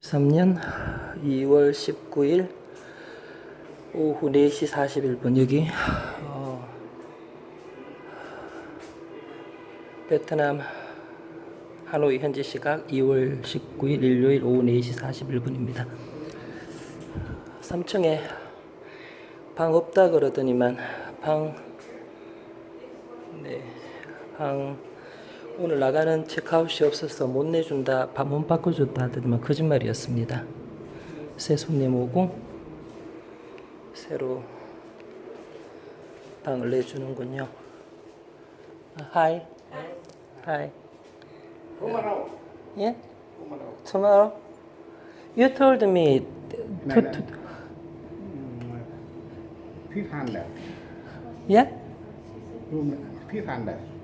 3년 2월 19일 오후 4시 41분 여기 어, 베트남 하노이 현지 시각 2월 19일 일요일 오후 4시 41분입니다. 3층에 방 없다 그러더니만 방 네, 방 오늘 나가는 체크아웃이 없어서 못 내준다, 밥 못 바꿔줬다 하더니만 거짓말이었습니다. 새 손님 오고 새로 방을 내주는군요. 하이, 하이. Tomorrow. 예? Tomorrow. Tomorrow? You told me to, to, Fifth hand. yeah? Room fifth hand. Yeah.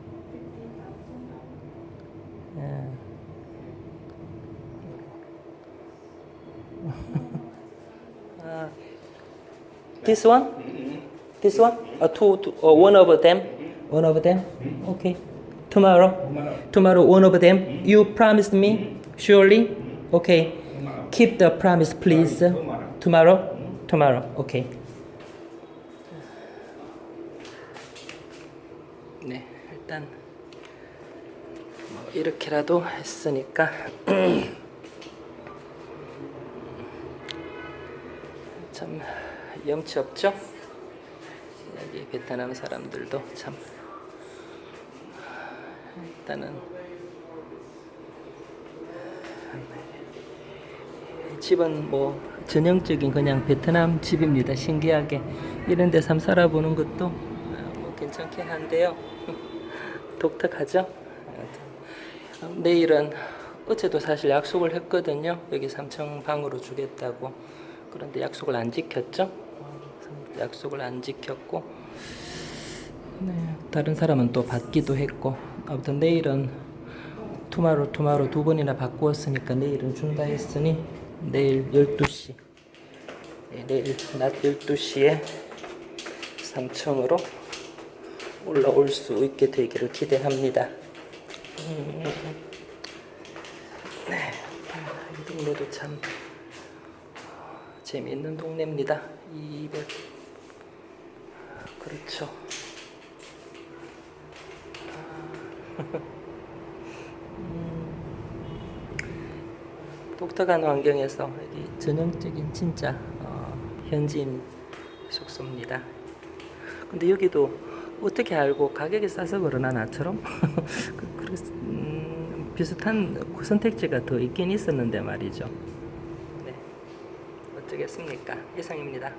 uh, this one? This one? Uh, two, two, uh, one of them? One of them? Okay. Tomorrow? Tomorrow, one of them? You promised me? Surely? Okay. Keep the promise, please. Tomorrow? Tomorrow. Okay. 네, 일단 뭐 이렇게라도 했으니까 참 염치 없죠? 여기 베트남 사람들도 참 일단은 집은 뭐 전형적인 그냥 베트남 집입니다. 신기하게 이런 데서 살아보는 것도 어, 뭐 괜찮긴 한데요. 독특하죠? 어, 내일은 어제도 사실 약속을 했거든요. 여기 3층 방으로 주겠다고. 그런데 약속을 안 지켰죠? 어, 약속을 안 지켰고, 네, 다른 사람은 또 받기도 했고, 아무튼 내일은 투마로 투마로 두 번이나 바꾸었으니까 내일은 준다 했으니 내일 12시, 네, 내일 낮 12시에 3층으로 올라올 수 있게 되기를 기대합니다. 음, 네, 이 동네도 참 재미있는 동네입니다. 200 그렇죠. 음, 독특한 환경에서 이 전형적인 진짜 어, 현지인 숙소입니다. 근데 여기도 어떻게 알고 가격이 싸서 그러나 나처럼 음, 비슷한 선택지가 더 있긴 있었는데 말이죠. 네, 어쩌겠습니까? 이상입니다.